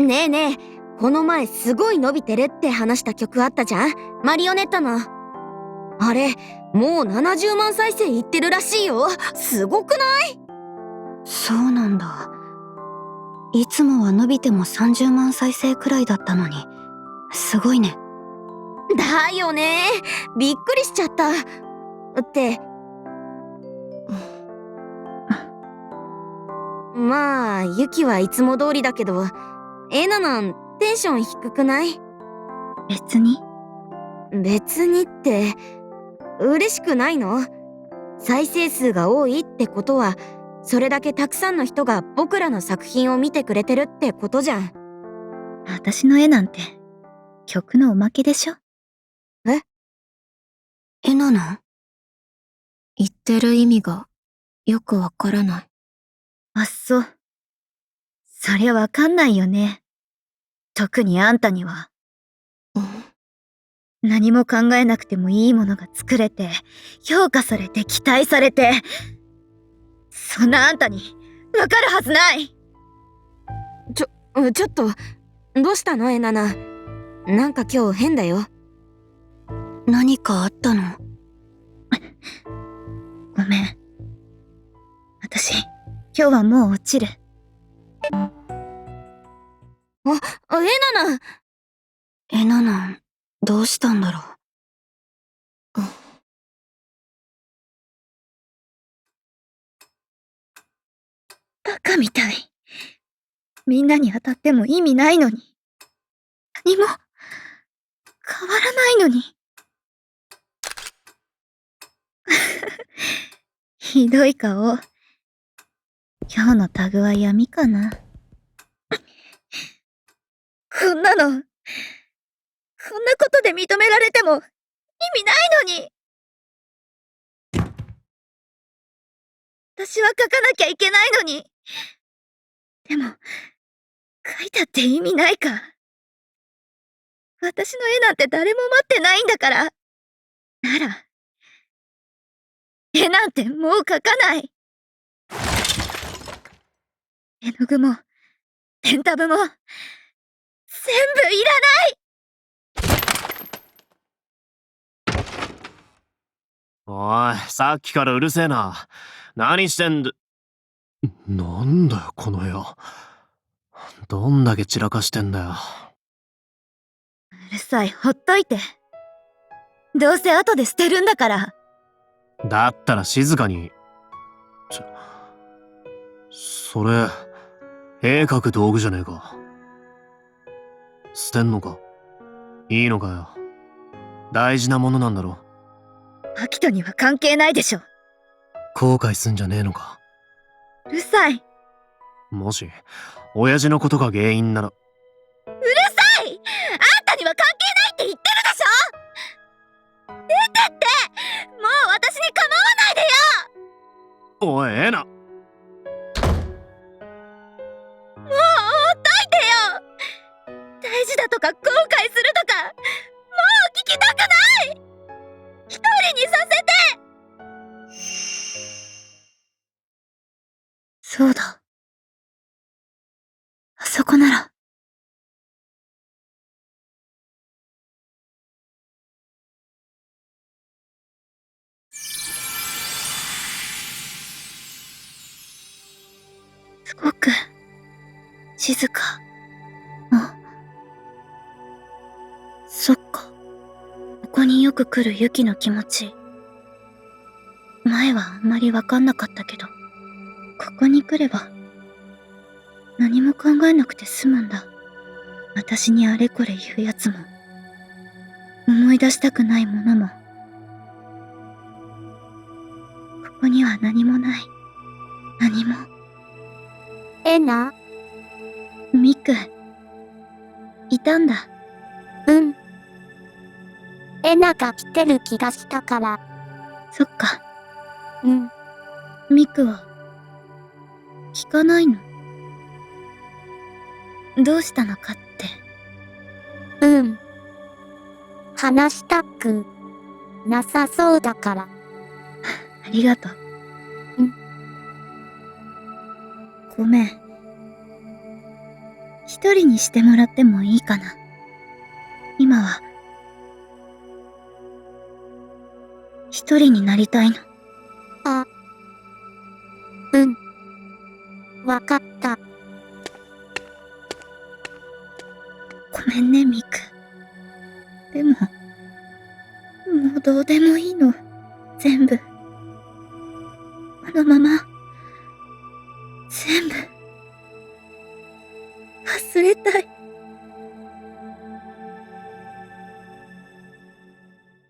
ねえねえ、この前すごい伸びてるって話した曲あったじゃん？マリオネットの。あれ、もう70万再生いってるらしいよ。すごくない？そうなんだ。いつもは伸びても30万再生くらいだったのに。すごいね。だよね。びっくりしちゃった。って、まあ、ユキはいつも通りだけど、エナなんテンション低くない？別に？別にって、嬉しくないの？再生数が多いってことは、それだけたくさんの人が僕らの作品を見てくれてるってことじゃん。私の絵なんて、曲のおまけでしょ？え？絵なの？言ってる意味がよくわからない。あっそ。そりゃわかんないよね。特にあんたには。何も考えなくてもいいものが作れて、評価されて、期待されて。そんなあんたに、わかるはずないうんちょっと、どうしたのエナナ。なんか今日変だよ。何かあったの？ごめん。私、今日はもう落ちる。えななん、どうしたんだろう？バカみたい。みんなに当たっても意味ないのに。何も、変わらないのに。ひどい顔。今日のタグは闇かな。こんなの、こんなことで認められても意味ないのに。私は書かなきゃいけないのに。でも、書いたって意味ないか。私の絵なんて誰も待ってないんだから。なら、絵なんてもう描かない。絵の具も、ペンタブも、全部いらないおい、さっきからうるせえな。何してんだ？なんだよ、この部屋。どんだけ散らかしてんだよ。うるさい、ほっといて。どうせ後で捨てるんだから。だったら静かに。ちょ、それ、絵描く道具じゃねえか。捨てんのか？いいのかよ。大事なものなんだろ。アキトには関係ないでしょ。後悔すんじゃねえのか？うるさい。もし、親父のことが原因なら、うるさいあんたには関係ないって言ってるでしょ出てってもう私に構わないでよおい、ええな。もうほっといてよ大事だとか後悔するとかそうだ。あそこなら。すごく静か。あ。そっか。ここによく来るユキの気持ち。前はあんまりわかんなかったけど、ここに来れば、何も考えなくて済むんだ。私にあれこれ言うやつも、思い出したくないものも、ここには何もない。何も。えな、ミク、いたんだ。うん。えなが来てる気がしたから、そっか、うん。ミクは、聞かないの？どうしたのかって。うん。話したくなさそうだから。ありがとう。うん。ごめん。一人にしてもらってもいいかな。今は、一人になりたいの。わかった。ごめんね、ミク。でも、もうどうでもいいの。全部。あのまま、全部、忘れたい。